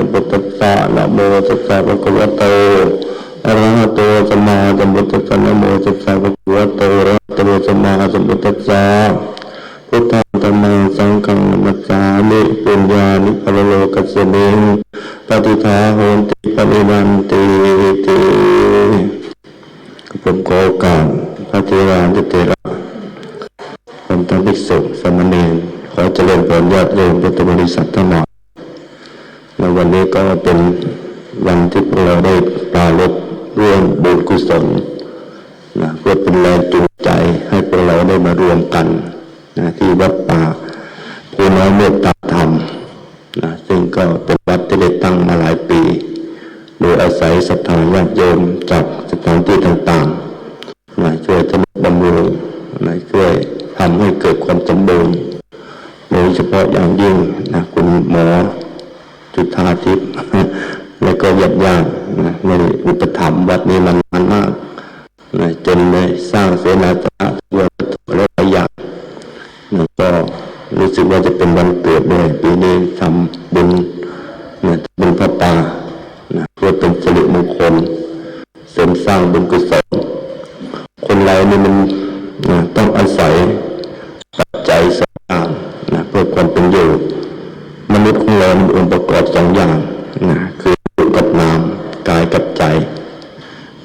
สัมพุทธัสสะนะโมตัสสะภะคะวะโตอะระหะโตสัมมาสัมพุทธัสสะนะโมตัสสะภะคะวะโตอะระหะโตสัมมาสัมพุทธัสสะพุทธังธัมมังสังฆังนัมสสามิปุญญานิปะโลกัสสมิงปฏิทาโหติปณิวันติติผมขอโอกาสพระเทรานุเทระผมทั้งภิกษุสมณรขอเจริญพรญาติโยมพุทธบริษัททั้งหมด วันนี้ก็เป็นวันที่พวกเราได้ปรารบร่วมบุญกุศลนะเพื่อเป็นแรงจูงใจให้พวกเราได้มารวมกันนะที่วัดป่าภูน้อยเมตตาธรรมนะซึ่งก็เป็นวัดที่ได้ตั้งมาหลายปี โดยอาศัยศรัทธาญาติโยมจากสถานที่ต่างๆ นะช่วยทำบำรุงนะช่วยทำให้เกิดความสมบูรณ์โดยเฉพาะอย่างยิ่งนะคุณหมอจุธาทิพย์ และก็ญาติญาติๆนะในอุปถัมภ์วัดนี้มานานมากนะจนได้สร้างเสนาสนะด้วยวัตถุและหลายอย่างนะก็รู้สึกว่าจะเป็นวันเกิดด้วยปีนี้ทำบุญนะบุญพระป่านะเพื่อเป็นสิริมงคลเสริมสร้างบุญกุศลคนเรานี่มันนะต้องอาศัยปัจจัยสองอย่างนะเพื่อความเป็นอยู่ มนุษย์ของเรามีองค์ประกอบสองอย่างนะคือรูปกับนามกายกับใจ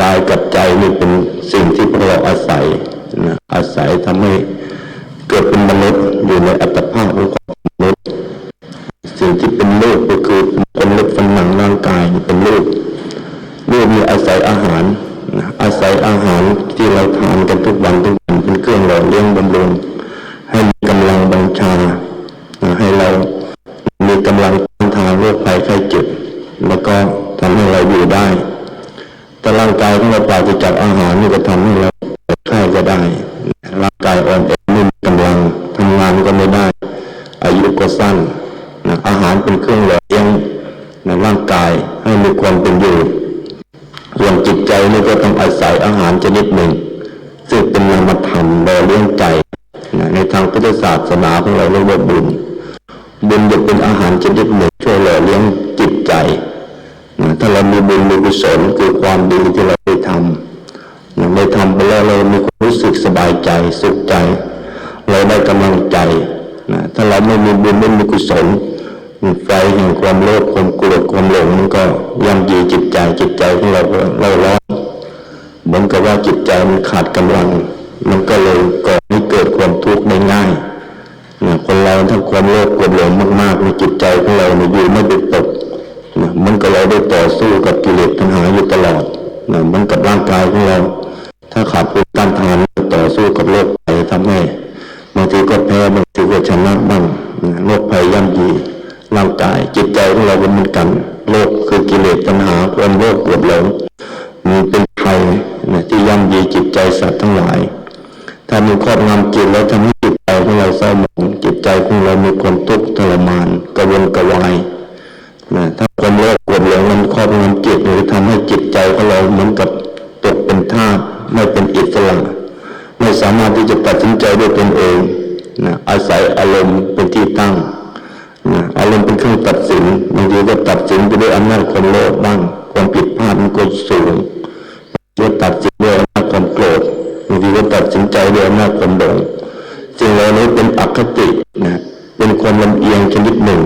กายกับใจนี่เป็นสิ่งที่พวกเราอาศัยนะอาศัยทำให้เกิดเป็นมนุษย์อยู่ในอัตภาพของ ที่เป็นรูปก็คือคนเล็บฟันหนังร่างกายเป็นรูปรูปมีอาศัยอาหารอาศัยอาหารที่เราทานกันทุกวันทุกวันเป็นเครื่องหล่อเลี้ยงบำรุงให้มีกำลังบังชา ให้เรามีกำลังต้านทานโรคภัยไข้เจ็บแล้วก็ทำให้เราอยู่ได้ แต่ร่างกายของเราปราศจากอาหารนี่ก็ทำให้เราไข้ก็ได้ จะเป็นอาหารชนิดหนึ่งช่วยหล่อเลี้ยงจิตใจนะถ้าเรามีบุญมีกุศลคือความดีที่เราได้ทำนะได้ทำไปแล้วเรามีความรู้สึกสบายใจสุขใจ เราได้กำลังใจนะถ้าเราไม่มีบุญไม่มีกุศลไฟแห่งความโลภความโกรธความหลงมันก็ย่ำยีจิตใจจิตใจของเราเล่าร้อนเหมือนกับว่าจิตใจมันขาดกำลัง มันก็เลยก่อให้เกิดความทุกข์ได้ง่าย ถ้าความโลภความหลงมากๆในจิตใจของเราเนี่ยอยู่ไม่เป็นตกนะมันก็เราได้ต่อสู้กับกิเลสตัณหาอยู่ตลอดนะมันกับร่างกายของเรา ถ้าขาดภูมิต้านทานต่อสู้กับโรคภัยทำให้บางทีก็แพ้บางทีก็ชนะบ้างโรคภัยย่ำยีร่างกายจิตใจของเราก็เหมือนกันโลกคือกิเลสตัณหาความโลภโกรธหลงมีเป็นภัยนะที่ย่ำยีจิตใจสัตว์ทั้งหลายถ้ามีครอบงำจิตแล้วทำให้จิตใจของเราเศร้าหมอง ใจของเรามีความทุกข์ทรมานกระวนกระวายนะถ้าความโลภโกรธหลงมันครอบงำจิตหรือทำให้จิตใจของเราเหมือนกับตกเป็นทาสไม่เป็นอิสระไม่สามารถที่จะตัดสินใจด้วยตนเองนะอาศัยอารมณ์เป็นที่ตั้งนะอารมณ์เป็นเครื่องตัดสินบางทีก็ตัดสินไปด้วยอำนาจความโลภบ้างความผิดพลาดมันก็สูงจะตัดสินด้วยอำนาจความโกรธบางทีก็ตัดสินใจด้วยอำนาจความหลงสิ่งเหล่านี้เป็นอคตินะเป็นความลำเอียงชนิดหนึ่ง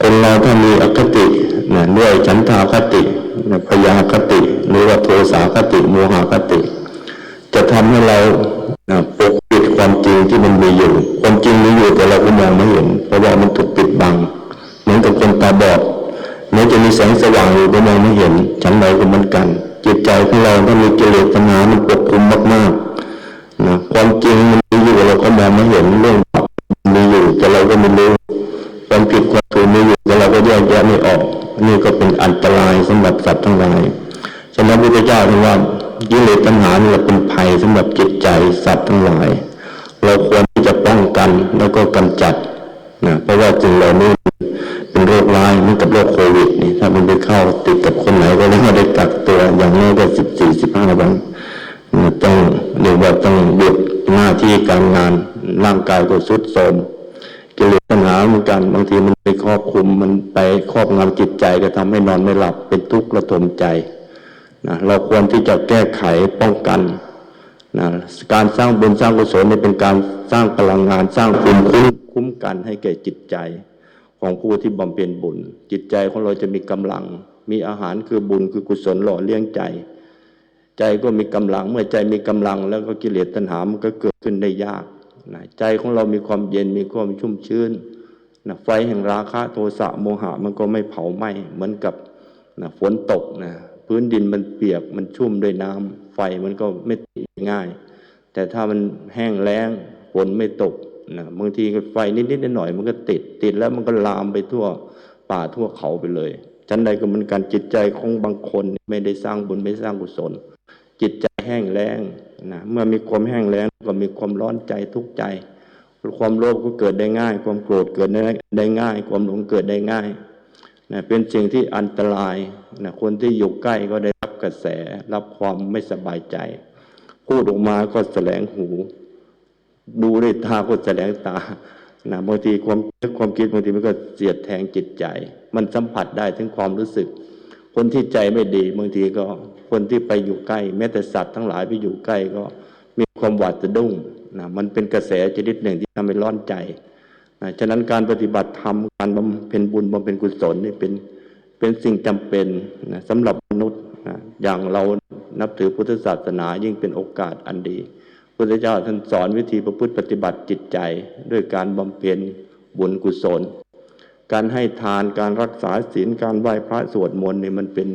คนเราถ้ามีอคตินะด้วยฉันทาคตินะพยาคติ หรือว่าโทสาคติโมหคติ จะทำให้ เราปกปิดความจริงที่มันมีอยู่ ความจริงมีอยู่แต่เราก็มองไม่เห็น เพราะว่ามันถูกปิดบัง เหมือนกับคนตาบอดแม้จะมีแสงสว่างอยู่ก็มองไม่เห็น ฉันใดก็เหมือนกัน จิตใจของเราถ้ามีกิเลสตัณหามันปกคลุมมากๆนะความจริงมันมีอยู่เราก็มองไม่เห็นเรื่องมีอยู่แต่เราก็ไม่รู้ความผิดความถูกมีอยู่แต่เราก็แยกแยะไม่ออก นี่ก็เป็นอันตรายสำหรับสัตว์ทั้งหลายฉะนั้นพระพุทธเจ้าถึงว่า กิเลสตัณหานี่แหละเป็นภัยสำหรับจิตใจสัตว์ทั้งหลาย เราควรที่จะป้องกันแล้วก็กำจัดนะเพราะว่าสิ่งเหล่านี้เป็นโรคร้ายเหมือนกับโรคโควิดนี่ถ้ามันไปเข้าติดกับคนไหนก็แล้วได้กักตัวอย่างน้อยก็สิบสี่สิบห้าวันนะต้องเรียกว่าต้องหยุดหน้าที่การงานร่างกายก็ทรุดโทรมกิเลสปัญหาเหมือนกันบางทีมันไปครอบคุมมันไปครอบงำจิตใจก็ทำให้นอนไม่หลับเป็นทุกข์ระทมใจ นะเราควรที่จะแก้ไขป้องกันนะการสร้างบุญสร้างกุศลนี่เป็นการสร้างพลังงานสร้างภูมิคุ้มคุ้มกันให้แก่จิตใจของผู้ที่บำเพ็ญบุญ จิตใจของเราจะมีกำลัง มีอาหารคือบุญคือกุศลหล่อเลี้ยงใจ ใจก็มีกำลังเมื่อใจมีกำลัง แล้วก็กิเลสตัณหามันก็เกิดขึ้นได้ยากนะใจของเรามีความเย็นมีความชุ่มชื้นนะไฟแห่งราคะโทสะโมหะมันก็ไม่เผาไหม้เหมือนกับนะฝนตกนะ พื้นดินมันเปียกมันชุ่มด้วยน้ำไฟมันก็ไม่ติดง่าย แต่ถ้ามันแห้งแล้งฝนไม่ตกนะบางทีก็ไฟนิดๆหน่อยๆมันก็ติดติดแล้วมันก็ลามไปทั่วป่าทั่วเขาไปเลยชั้นใดก็เหมือนกันจิตใจของบางคนไม่ได้สร้างบุญไม่สร้างกุศล จิตใจแห้งแล้งนะเมื่อมีความแห้งแล้งก็มีความร้อนใจทุกข์ใจ ความโลภก็เกิดได้ง่าย ความโกรธเกิดได้ง่าย ความหลงเกิดได้ง่าย นะเป็นสิ่งที่อันตรายนะคนที่อยู่ใกล้ก็ได้รับกระแสรับความไม่สบายใจ พูดออกมาก็แสลงหู ดูด้วยตาก็แสลงตานะบางทีความความคิดบางทีมันก็เสียดแทงจิตใจ มันสัมผัสได้ถึงความรู้สึก คนที่ใจไม่ดีบางทีก็คนที่ไปอยู่ใกล้ แม้แต่สัตว์ทั้งหลายไปอยู่ใกล้ก็มีความหวาดสะดุ้งนะมันเป็นกระแสชนิดหนึ่งที่ทำให้ร้อนใจนะฉะนั้นการปฏิบัติธรรม การบำเพ็ญบุญบำเพ็ญกุศลนี่เป็นเป็นสิ่งจำเป็นนะสำหรับมนุษย์นะอย่างเรานับถือพุทธศาสนายิ่งเป็นโอกาสอันดีพุทธเจ้าท่านสอนวิธีประพฤติปฏิบัติจิตใจ ด้วยการบำเพ็ญบุญกุศล การให้ทานการรักษาศีลการไหว้พระสวดมนต์เนี่ยมันเป็น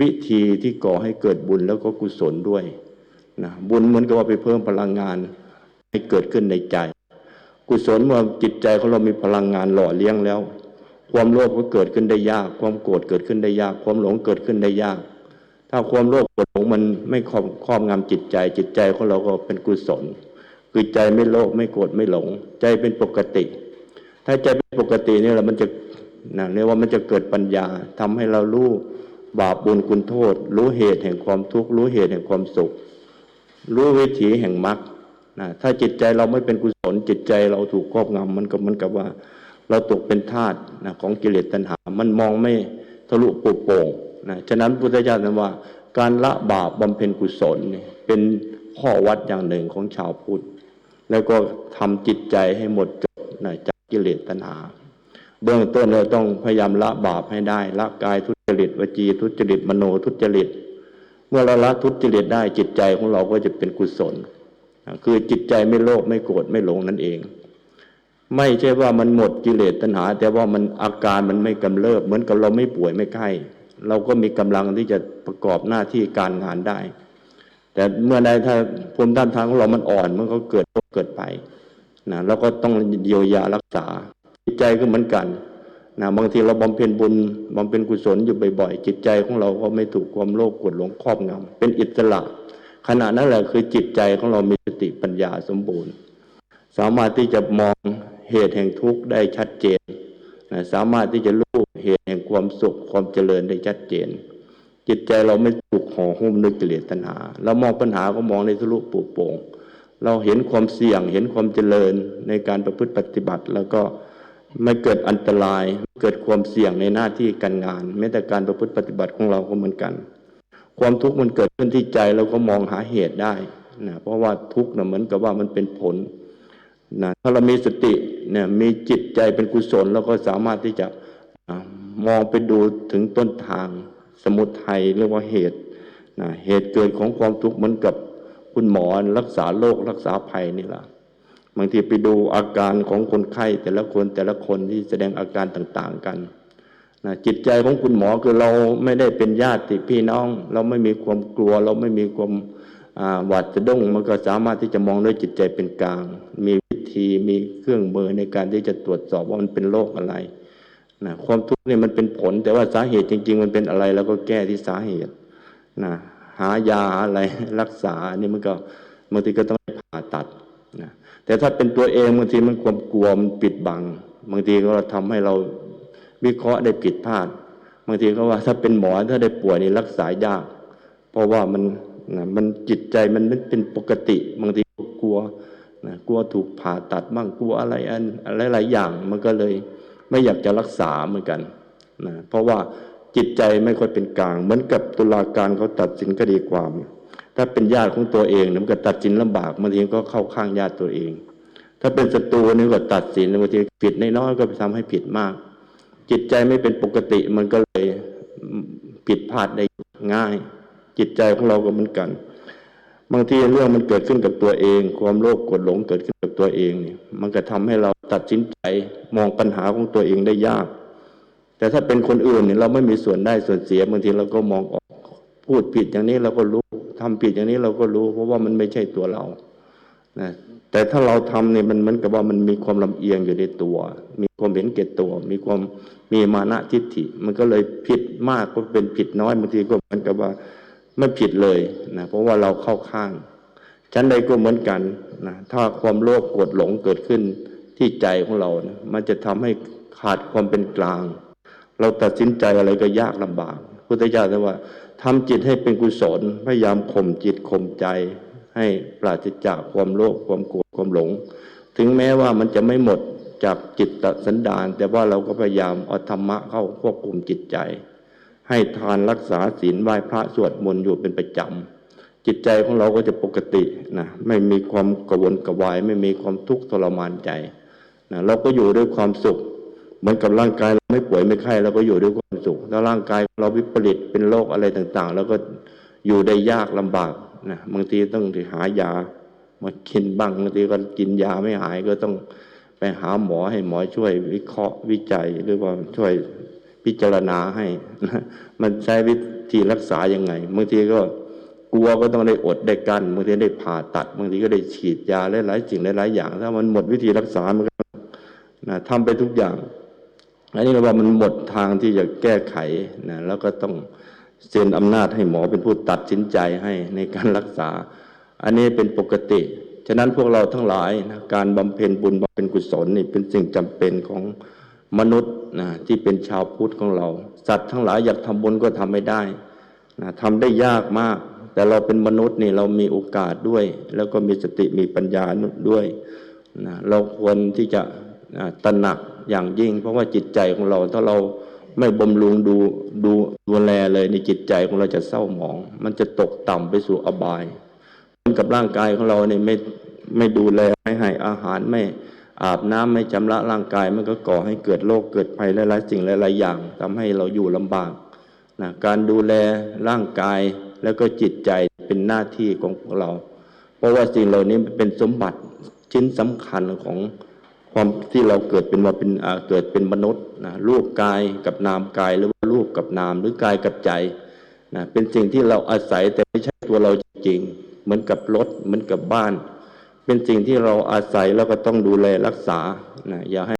วิธีที่ก่อให้เกิดบุญแล้วก็กุศลด้วยนะบุญเหมือนกับว่าไปเพิ่มพลังงานให้เกิดขึ้นในใจ กุศลเมื่อจิตใจของเรามีพลังงานหล่อเลี้ยงแล้ว ความโลภก็เกิดขึ้นได้ยาก ความโกรธเกิดขึ้นได้ยาก ความหลงเกิดขึ้นได้ยาก ถ้าความโลภโกรธหลงมันไม่ครอบครอบงำจิตใจ จิตใจของเราก็เป็นกุศล คือใจไม่โลภไม่โกรธไม่หลง ใจเป็นปกติ ถ้าใจเป็นปกตินี่แหละมันจะนะเรียกว่ามันจะเกิดปัญญาทำให้เรารู้บาปบุญคุณโทษ รู้เหตุแห่งความทุกข์รู้เหตุแห่งความสุข รู้วิถีแห่งมรรค นะถ้าจิตใจเราไม่เป็นกุศลจิตใจเราถูกครอบงำมันก็มันกับว่า เราตกเป็นทาสนะของกิเลสตัณหา มันมองไม่ทะลุปุโป่งนะฉะนั้นพุทธเจ้าตรัสว่า การละบาปบำเพ็ญกุศลเป็นข้อวัดอย่างหนึ่งของชาวพุทธแล้วก็ทำจิตใจให้หมดจดนะจากกิเลสตัณหา เบื้องต้นเราต้องพยายามละบาปให้ได้ ละกายทุจริตวจีทุจริตมโนทุจริต เมื่อเราละทุจริตได้จิตใจของเราก็จะเป็นกุศล คือจิตใจไม่โลภไม่โกรธไม่หลงนั่นเอง ไม่ใช่ว่ามันหมดกิเลสตัณหา แต่ว่ามันอาการมันไม่กำเริบ เหมือนกับเราไม่ป่วยไม่ไข้เราก็มีกำลังที่จะประกอบหน้าที่การงานได้ แต่เมื่อใดถ้าภูมิต้านทานของเรามันอ่อนมันก็เกิดโรคเกิดไปนะเราก็ต้องเยียวยารักษาจิตใจก็เหมือนกันนะบางทีเราบำเพ็ญบุญบำเพ็ญกุศลอยู่บ่อยๆจิตใจของเราก็ไม่ถูกความโลภกดหลงครอบงำเป็นอิสระ ขณะนั้นแหละคือจิตใจของเรามีสติปัญญาสมบูรณ์ สามารถที่จะมองเหตุแห่งทุกข์ได้ชัดเจนนะสามารถที่จะรู้เหตุแห่งความสุขความเจริญได้ชัดเจน จิตใจเราไม่ถูกห่อหุ้มด้วยกิเลสตัณหาเรามองปัญหาก็มองในทะลุปลุกโป่งเราเห็นความเสี่ยงเห็นความเจริญในการประพฤติปฏิบัติ แล้วก็ไม่เกิดอันตราย เกิดความเสี่ยงในหน้าที่การงานแม้แต่การประพฤติปฏิบัติของเราก็เหมือนกัน ความทุกข์มันเกิดขึ้นที่ใจเราก็มองหาเหตุได้นะเพราะว่าทุกข์นะเหมือนกับว่ามันเป็นผลนะถ้าเรามีสติเนี่ยมีจิตใจเป็นกุศลเราก็สามารถที่จะมองไปดูถึงต้นทางสมุทัยเรียกว่าเหตุนะเหตุเกิดของความทุกข์เหมือนกับคุณหมอรักษาโรครักษาภัยนี่แหละบางทีไปดูอาการของคนไข้แต่ละคนแต่ละคนที่แสดงอาการต่าง ๆ กัน นะจิตใจของคุณหมอคือเราไม่ได้เป็นญาติพี่น้อง เราไม่มีความกลัว เราไม่มีความหวาดสะดุ้งมันก็สามารถที่จะมองด้วยจิตใจเป็นกลาง มีวิธีมีเครื่องมือในการที่จะตรวจสอบว่ามันเป็นโรคอะไรนะความทุกข์เนี่ยมันเป็นผล แต่ว่าสาเหตุจริง ๆ มันเป็นอะไรเราก็แก้ที่สาเหตุนะหายาอะไรรักษาอันนี่มันก็บางทีก็ต้องผ่าตัดนะแต่ถ้าเป็นตัวเองบางทีมันความกลัวมันปิดบังบางทีก็ทำให้เรา วิเคราะห์ได้ผิดพลาดบางทีก็ว่าถ้าเป็นหมอถ้าได้ป่วยนี่รักษายาก เพราะว่ามันนะมันจิตใจมันไม่เป็นปกติ บางทีกลัวนะกลัวถูกผ่าตัดบ้างกลัวอะไรอันอะไรหลายๆอย่างมันก็เลยไม่อยากจะรักษาเหมือนกันนะเพราะว่าจิตใจไม่ค่อยเป็นกลาง เหมือนกับตุลาการเขาตัดสินคดีความ ถ้าเป็นญาติของตัวเองเนี่ยมันก็ตัดสินลำบากบางทีก็เข้าข้างญาติตัวเอง ถ้าเป็นศัตรูนี่ก็ตัดสินบางทีผิดน้อยก็ไปทำให้ผิดมาก จิตใจไม่เป็นปกติมันก็เลยผิดพลาดได้ง่าย จิตใจของเราก็เหมือนกันบางทีเรื่องมันเกิดขึ้นกับตัวเอง ความโลภกรธหลงเกิดขึ้นกับตัวเองเนี่ยมันก็ทำให้เราตัดสินใจมองปัญหาของตัวเองได้ยาก แต่ถ้าเป็นคนอื่นเนี่ยเราไม่มีส่วนได้ส่วนเสียบางทีเราก็มองออกพูดผิดอย่างนี้เราก็รู้ทำผิดอย่างนี้เราก็รู้ เพราะว่ามันไม่ใช่ตัวเรานะ แต่ถ้าเราทำเนี่ยมันเหมือนกับว่ามันมีความลำเอียงอยู่ในตัว มีความเห็นแก่ตัว มีความมีมานะทิฏฐิ มันก็เลยผิดมากก็เป็นผิดน้อยบางทีก็เหมือนกับว่าไม่ผิดเลยนะเพราะว่าเราเข้าข้างชั้นใดก็เหมือนกันนะถ้าความโลภโกรธหลงเกิดขึ้นที่ใจของเรานะมันจะทำให้ขาดความเป็นกลาง เราตัดสินใจอะไรก็ยากลำบากพุทธเจ้าแต่ว่าทำจิตให้เป็นกุศลพยายามข่มจิตข่มใจ ให้ปราศจากความโลภความโกรธความหลง ถึงแม้ว่ามันจะไม่หมดจากจิตสันดาน แต่ว่าเราก็พยายามเอาธรรมะเข้าควบคุมจิตใจ ให้ทานรักษาศีลไหว้พระสวดมนต์อยู่เป็นประจำ จิตใจของเราก็จะปกตินะไม่มีความกวนกระวาย ไม่มีความทุกข์ทรมานใจนะเราก็อยู่ด้วยความสุขเหมือนกับร่างกายเราไม่ป่วยไม่ไข้เราก็อยู่ด้วยความสุขถ้าร่างกายเราวิปริตเป็นโรคอะไรต่างๆ แล้วก็อยู่ได้ยากลำบาก นะบางทีต้องไปหายามากินบ้างบางทีก็กินยาไม่หายก็ต้องไปหาหมอให้หมอช่วยวิเคราะห์วิจัย หรือว่าช่วยพิจารณาให้นะมันใช้วิธีรักษายังไงบางทีก็กลัวก็ต้องได้อดได้กันบางทีได้ผ่าตัดบางทีก็ได้ฉีดยาหลายๆสิ่งหลายๆอย่าง ถ้ามันหมดวิธีรักษามันก็นะทำไปทุกอย่าง อันนี้เราว่ามันหมดทางที่จะแก้ไขนะแล้วก็ต้อง เซ็นอำนาจให้หมอเป็นผู้ตัดสินใจให้ในการรักษา อันนี้เป็นปกติ ฉะนั้นพวกเราทั้งหลายนะการบำเพ็ญบุญบำเพ็ญกุศลนี่เป็นสิ่งจำเป็นของมนุษย์นะที่เป็นชาวพุทธของเรา สัตว์ทั้งหลายอยากทำบุญก็ทำไม่ได้นะทำได้ยากมาก แต่เราเป็นมนุษย์นี่เรามีโอกาสด้วย แล้วก็มีสติมีปัญญาด้วยนะเราควรที่จะตระหนักอย่างยิ่ง เพราะว่าจิตใจของเราถ้าเรา ไม่บำรุงดูดูดูแลเลยในจิตใจของเราจะเศร้าหมอง มันจะตกต่ำไปสู่อบายเหมือนกับร่างกายของเราเนี่ยไม่ไม่ดูแลไม่ให้อาหารไม่อาบน้ำไม่ชำระร่างกายมันก็ก่อให้เกิดโรคเกิดภัยหลายๆสิ่งหลายๆอย่างทำให้เราอยู่ลำบากนะการดูแลร่างกายแล้วก็จิตใจเป็นหน้าที่ของพวกเรา เพราะว่าสิ่งเหล่านี้เป็นสมบัติชิ้นสำคัญของ ความที่เราเกิดเป็นมาเป็นเกิดเป็นมนุษย์นะรูปกายกับนามกายหรือว่ารูปกับนามหรือกายกับใจนะเป็นสิ่งที่เราอาศัยแต่ไม่ใช่ตัวเราจริง เหมือนกับรถเหมือนกับบ้าน เป็นสิ่งที่เราอาศัยแล้วก็ต้องดูแลรักษานะอย่าให้